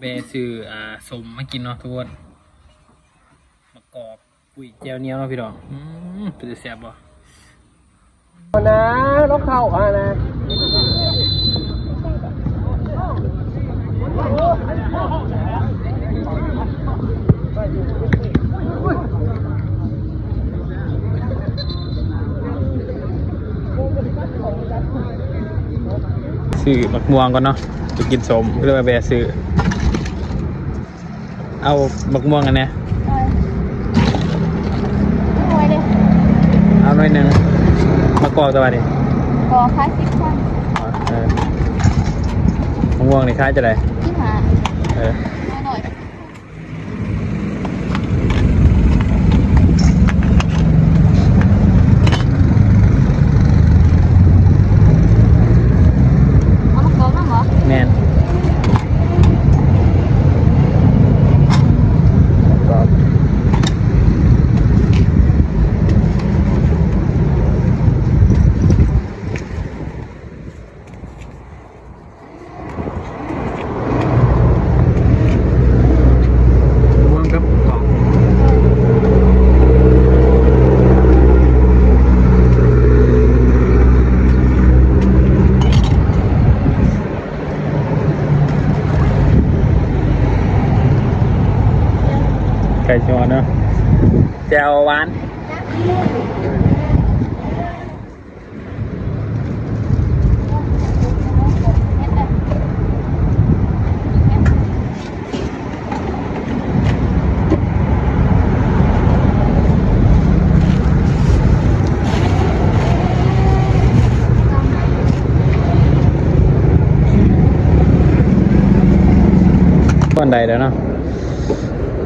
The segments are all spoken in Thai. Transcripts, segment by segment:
แบซื้ออ่าสมมากินเนาะทุกคนมะกอกปุ๋ยแจวเหนียวเนาะพี่น้องอืมเป็นจะแซ่บบ่นะรถเข้าอะนะซื้อมะม่วงก่อนเนาะจะกินสมก็เลยมาแบซื้อ เอามะม่วงกันเนี่ยเอาไว้เลยเอาหน่อยหนึ่งมะกอกตัวนี้กอคลาสสิกชั่นเออมะม่วงนี่คล้ายจะไรที่หาเออ อร่อยเอามากอกน้ำเหรอ แมนกรอบม่วงกับกรอบไก่ชอนเนาะแจวหวาน ก้อ นใดแล้วเนาะ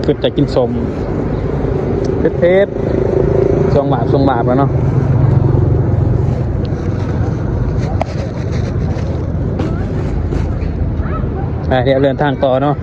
คือจะกินสมเทศเทศทรงบาบทรงบาบแล้วเนาะเดี๋ยวเดินทางต่อเนาะ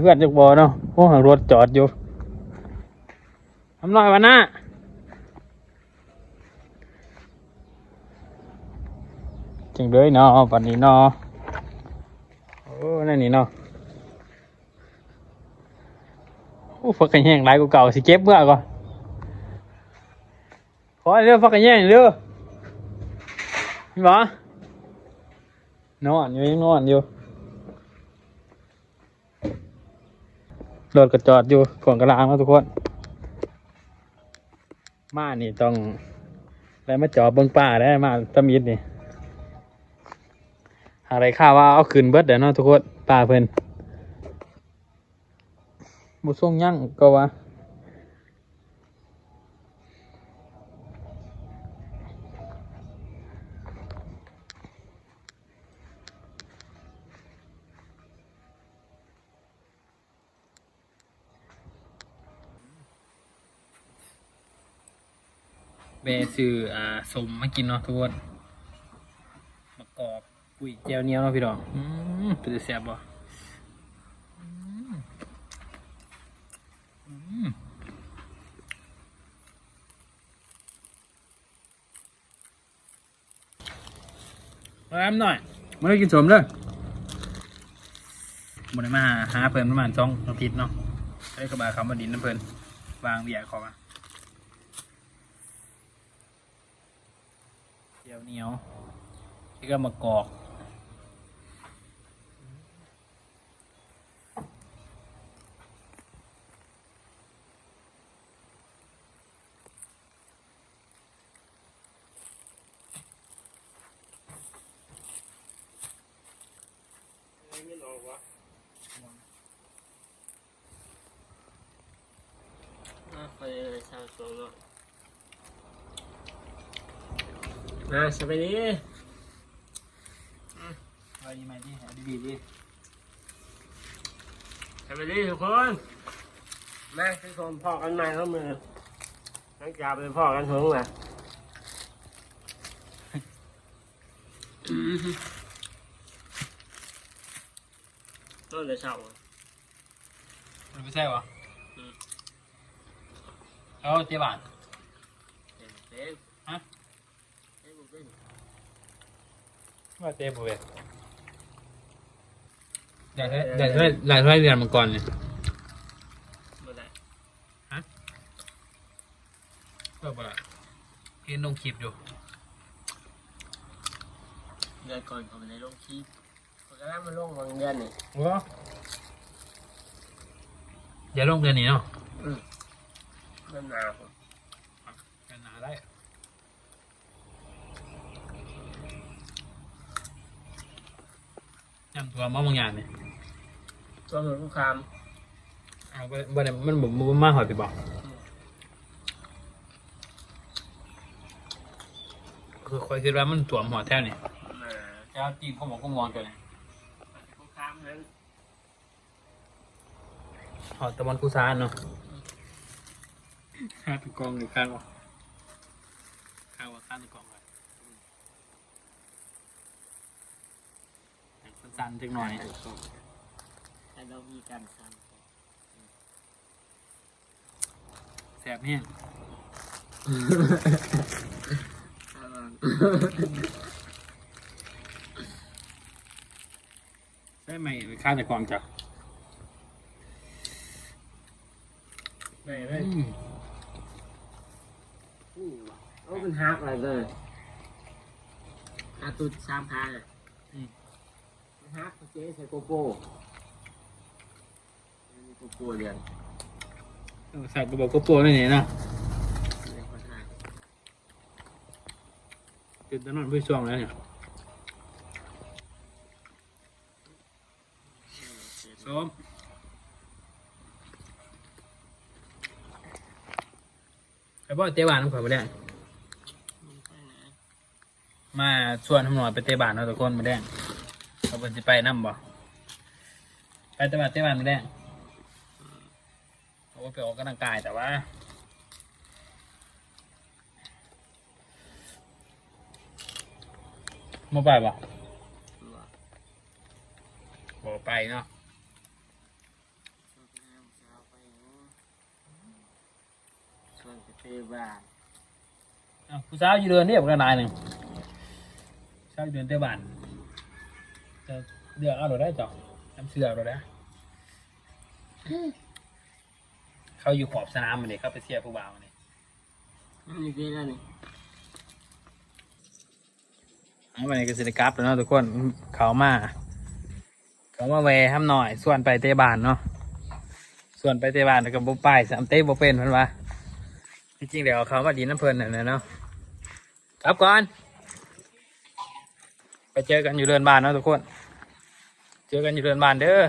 โอ้ยอยู่เพื่อนจักบ่อเนาะโอ้หางรถจอดอยู่ทำหน่อยวันหน่ะจังเลยเนาะวันนี้เนาะโอ้นั่นนี่เนาะโอ้ฟักกันแย่งหลายกว่าเก่าสิเก็บเมื่อก่อนขอเรื่องฟักกันแย่งเด้องพี่หมอนอนอยู่ยังนอนอยู่ รถก็จอดอยู่ของกระลางแล้วทุกคน มานี่ต้องอะไรมาจอดเบิ้งป่าได้มาตะมิดนี่อะไรข้าว่าเอาขึ้นเบิดเดี๋ยวนาะทุกคนป่าเพิ่นบุส่งยั่งก็ว่า แบซื้ออ่าสมมากินเนาะทุกคนมะกอกปุ๋ยแจวเหนียวเนาะพี่น้องอืมเป็นจะแซ่บบ่อืมอืมมาแอมหน่อยมาได้กินสมเลยบนมาหาหาเพิ่นประมาณสองอาทิตย์เนาะไอ้กระบะคำว่าดินน้ำเพิ่นวางเบียร์เขอมาเดียวเหนียวที่ก็มากอกไปชาวโซโล่ นะสบายดีเอาดีไหมดิเอาดีๆดิสวัสดีทุกคนมาทุกคนพ่อกันใหม่เข้ามือหลังจากไปพ่อกันถึงแหละต้นเลยเสามันไม่ใช่วะอืมเอาเจ๊บาน เต็มเต็ม ฮะ เต็มเต็มว่าเจ๊บุเวอยากให้อยากให้อยากให้เรียนมังกรเนี่ยเมื่อไหร่เพื่ออะไรเห็นลงคลิปอยู่เดือนก่อนเขาไปในโรงคีเขาก็ได้มาลงบางเดือนนี่ว้าอย่าลงเดือนนี้เนาะเดือนหนาว กันหนาได้ ยำตัวมาบางอย่างเนี่ยตัวเหมือนลูกคามเอาไปบ่ได้มันบ่บ่มาหอยไปบอกคือคอยคิดว่ามันตัวหมอแท้นี่มาเจ้าจีนเขาบอกก็มองกันเลยลูกคามนั้นหอดตะวันกุซานเนาะข้าตะกองหรือข้างวะข้างวะข้างตะกองไว้สั้ นๆจังหน่อยแต่เรามีการทแสบเนี่ยำได้ไหมข้างตะกองจ้ะไม่ไม่โอ้เป็นฮักอะไรเลยอาตุดสามพาเลย ฮักเจ๊ใส่โกโก้โกโก้เรียนใส่กระบอกกระโปรงนี่นี่เนาะเรียนคนฮักตื่นตอนนอนเพื่อช่วงแล้วเนี่ยส้มไอ้บ่เตะบานน้ำข่อยมาแดงมาชวนทำหน่อยไปเตะบานเนาะทุกคนมาแดง เราเป็นสิไปน้ำบ่ไปเตะบานเตะบานมาแดงเอาไว้ไปออกกำลังกายแต่ว่ามาไปปะบอกไปเนาะส่วนจะเป็นบ้านอ้าวผู้สาวอยู่เดือนเดียวกันนายหนึ่งสาวอยู่เดือนเตะบานจะ เดือกเอาเราได้จ่อทำเสือเราได้เขาอยู่ขอบสนามมันเลยเขาไปเสียผู้บ่าวมันเลยนี่คืออะไรนี่เอาไปในกสิกราฟแล้วเนาะทุกคนเขามาเขามาแวะทำหน่อย ส่วนไปเตะบานเนาะส่วนไปเตะบานแล้วก็บุไปสามเตะบุเป็นเพันวะจริงๆเดี๋ยวเขามาดีน้ำเพลินน่ะเนาะครับก่อน ไปเจอกันอยู่เรือนบ้านเนาะทุกคน เจอกันอยู่เรือนบ้านเด้อ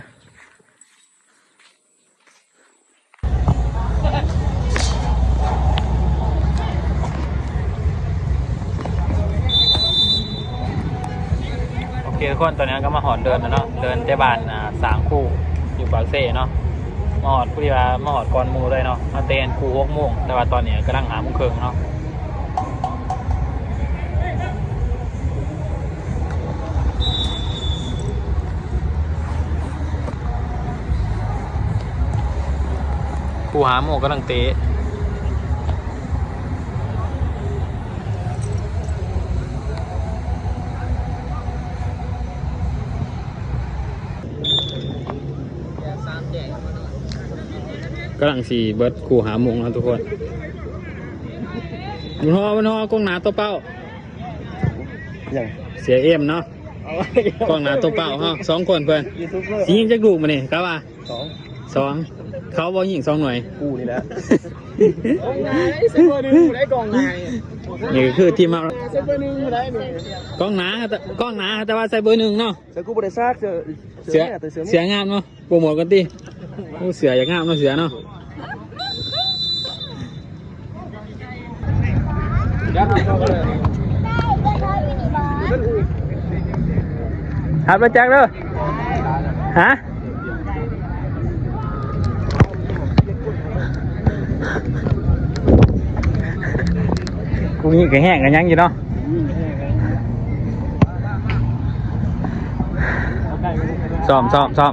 โอเคทุกคนตอนนี้ก็มาหอนเดินแล้วเนาะ เดินเจ้บ้านอ่าสามคู่อยู่ปากเซ่เนาะมาหอดผู้ที่ว่ามาหอดกอนมูเลยเนาะ มาเตนคู่หกโมงแต่ว่าตอนนี้กำลังหาโมงครึ่งเนาะ กูหาหมวกกำลังเตะกำลังสีเบิร์ดกูหาหมวกแล้วทุกคนมันฮอมันฮอกล้องหนาตัวเป้าอย่างเสียเอ็มเนาะเอาไว้กล้องหนาตัวเป้าฮะสองคนเพื่อนยูทูบเบอร์สิยิงจักดูกมาเนี่ยครับว่าสองสอง เขาบอกยิงสองหน่วย กูนี่แหละกองนายเซฟเบอร์หนึ่งได้กองนายนี่คือทีมเราเซฟเบอร์หนึ่งได้เนี่ยกล้องหนาแต่กล้องหนาแต่ว่าใส่เบอร์หนึ่งเนาะเสือกูบริษัทเสือเสือเนี่ยแต่เสือเสืองามเนาะโปรโมทกันตีโอ้เสืออย่างงามเนาะเสือเนาะหัดมาแจ็คเด้อฮะ กูมีกระแห้งกันยังอยู่เนาะซ้อมซ้อม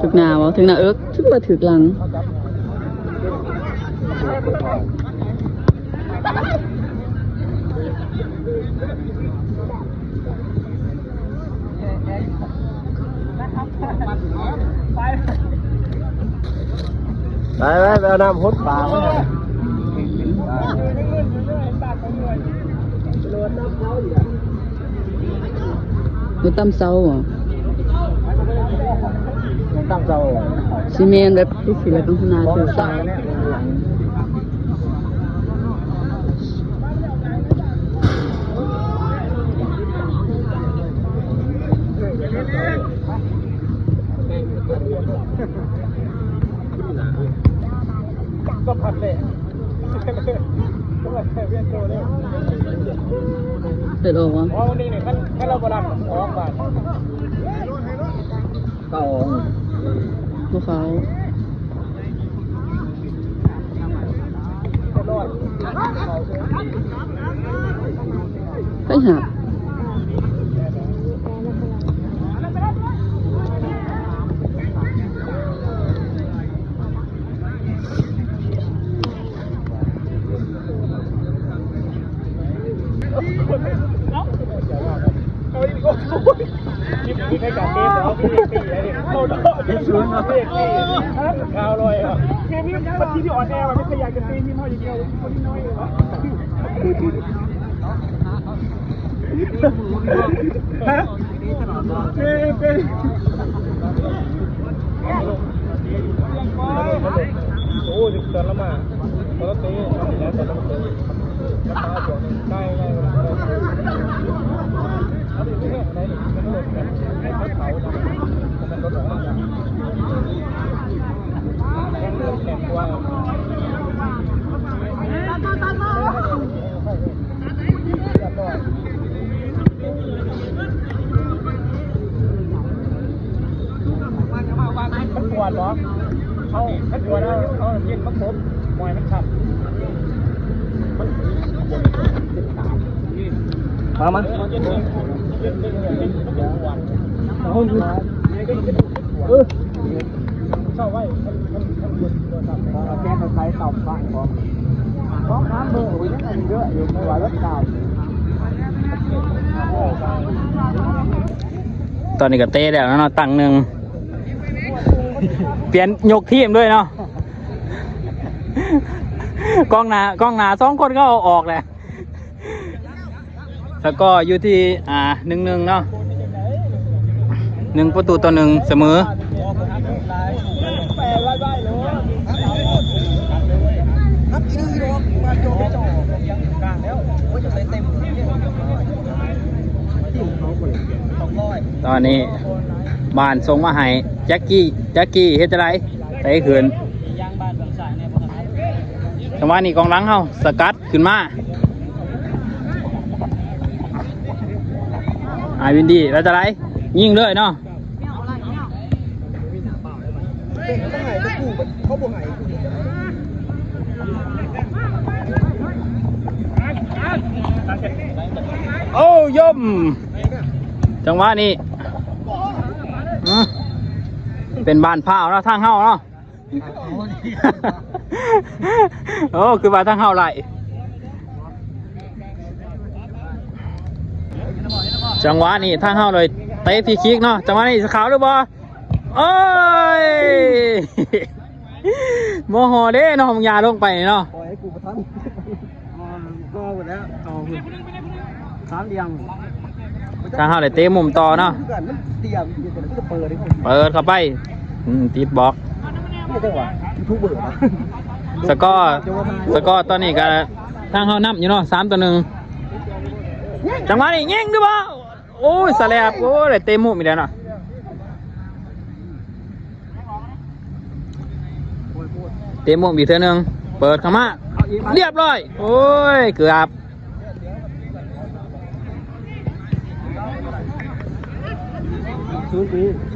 ถึกหนาวะถึงหนาเอิกถึกว่าถึกหลังไปไปไปเอาน้ำพุดปลาไว้เลยอยู่ตำเซาอะตั้งเจ้า ซีเมนแบบที่ศิลปินนาของถือสาเซายเนี่ยก็ผัดเลยก็แบบเวียนตัวเลยเปิดออกวะเพราะวันนี้เนี่ยขั้นขั้นเราบรันออกบาทเก้า ภูเขารอดไปหาอีกก็ยิบยิบให้กับเกมแล้วพี่ตีอะไรเนี่ยเข้าดอกยิบสวนมาเรียกตีข้าวลอยอะเกมนี้มันที่ที่อ่อนแอมันไม่ขยันจะ ตีมีเท่าอย่างเดียวคนที่น้อยเหร อฮะเป้เป้โอ้ยตอนละมาตอนละตีแล้วตอนละตีมาจบใกล้ใกล้เอาดิไม่ใช่ไหนมันรถแบบรถเขามันรถออกมาจากแข่งรถแข่งว่ามันปวดเหรอเอามันปวดเอาเอาเย็นมันครบมวยมันขับมามาเย็นเลยเย็นเลยเย็นมันปวดเอาดูเออเศร้าไว้มันมันมันปวดปวดครับเอาแก้มาใช้ต่อมบ้างพร้อมพร้อมน้ำเบอร์อุ้ยนั่นเยอะอยู่ไม่ไหวรถเก่าตอนนี้ก็เตะแล้วเนาะตั้งหนึ่ง เปลี่ยนยกทีมด้วยเนาะกล้องหนากล้องหนาสองคนก็เอาออกแหละแล้วก็อยู่ที่อ่าหนึ่งหนึ่งเนาะหนึ่งประตูต่อหนึ่งเสมอตองร้อยตอนนี้บ้านส่งมาให้ แจ็คกี้แจ็คกี้เฮ็ดจะไรใส่ขืนยางบ้านบางสายเนี่ยพอทำจังหวะนี้กองหลังเฮาสกัดขึ้นมาอายวินดีแล้วจะไรยิงเลยเนาะโอ้ยม จังหวะนี้ เป็นบ้านพร้าวเนาะทางเฮาเนาะโอ้คือบ้านทางเฮาไรจังหวะนี้ทางเฮาเลยเตะฟรีคิกเนาะจังหวะนี้สขาวหรือบ่โอ้ยโมโหเด้เนาะมึงอยาลงไปเนาะปล่อยให้กูประทันก็หมดแล้วเอาสามเดียงทางเฮาเลยเตะมุมต่อเนาะเกิดมันเดียงอยู่แต่ก็เปิดดิเปิดเข้าไป อืมติดบล็อก ไม่ได้ว่าทุกเบื่อสกอร์สกอร์ตอนนี้ก็ทางเฮานับอยู่เนาะสามต่อหนึ่งจังหวะนี้ยิงด้วยบ่โอ้ยสแลบโอ้ยได้เตะมุมอีกแล้วเนาะเตะมุมอีกเท่านึงเปิดเข้ามาเรียบร้อย โอ้ย เกือบชูปีชูชวน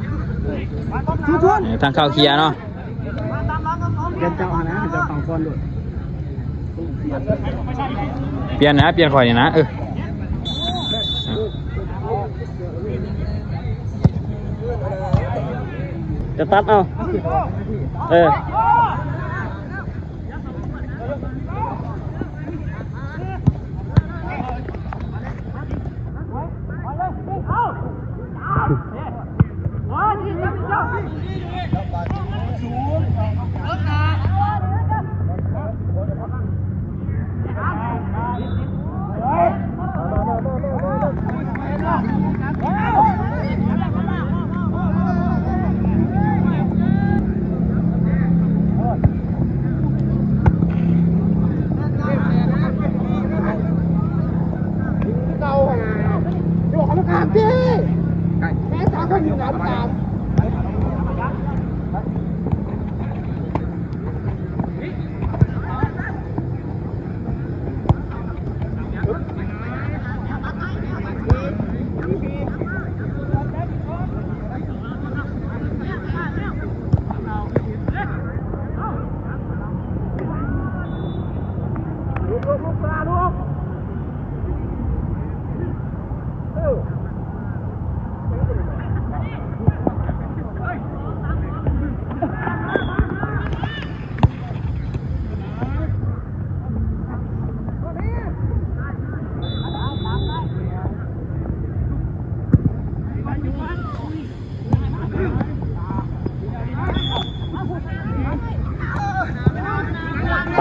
ทางเข้าเคลียร์เนาะเดินเจ้าอานะเจ้าฝั่งคนด้วยเปลี่ยนนะเปลี่ยนข่อยนี่นะเออจะตัดเอาเออ هذه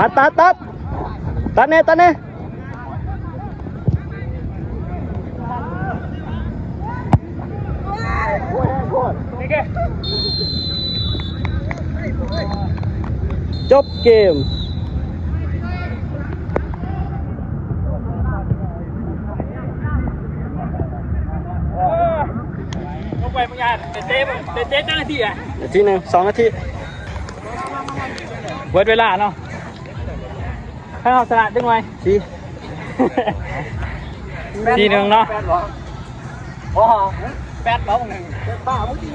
ตัดตัดตัดตัดเน่ตัดเน่จบเกมลงไปมึงยาเตะเตะเตะเตะเจ้าหน้าที่อะนาทีหนึ่งสองนาทีเวิร์ดเวลาเนาะ ถ้าเอาสละดึงไว้สี่ทีหนึ่งเนาะโอ้โหแปดเบาหนึ่งป้าเมื่อกี้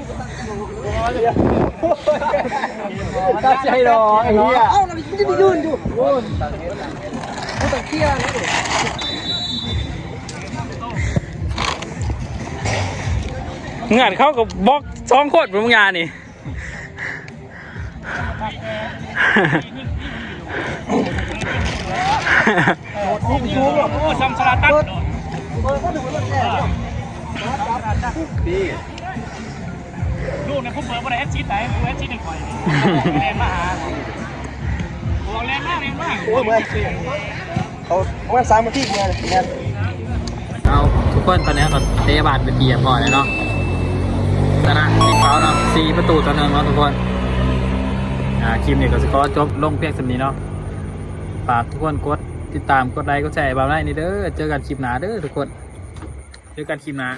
ตัดใจรอไอ้เหี้ยเอ้าเราไม่ได้ยืนอยู่โอ้ยกูต้องเคลียร์นะดิเงื่อนเขากับบล็อกสองคนมึงยานี่ ซัมสลัดตัดลูกเนี่ยผมเปิดบริเอสชีไหนบริเอสชีหนึ่งข่อยแรงมาหาบอกแรงมากแรงมากโอ้ยเหมือนเขาเมื่อสามนาทีเนี่ยเนี่ยเอาทุกคนตอนนี้ก็เตะบาดไปเกียร์พอแล้วเนาะชนะทีมเขาเนาะสี่ประตูต่อหนึ่งเนาะทุกคนอ่าคลิปนี้ก็สกอร์จบลงเพียงสำนี้เนาะฝากทุกคนกด ติดตามกดไลค์กดแชร์บางไลน์นี่เด้อเจอกันคลิปหน้าเด้อทุกคน เจอกันคลิปหน้า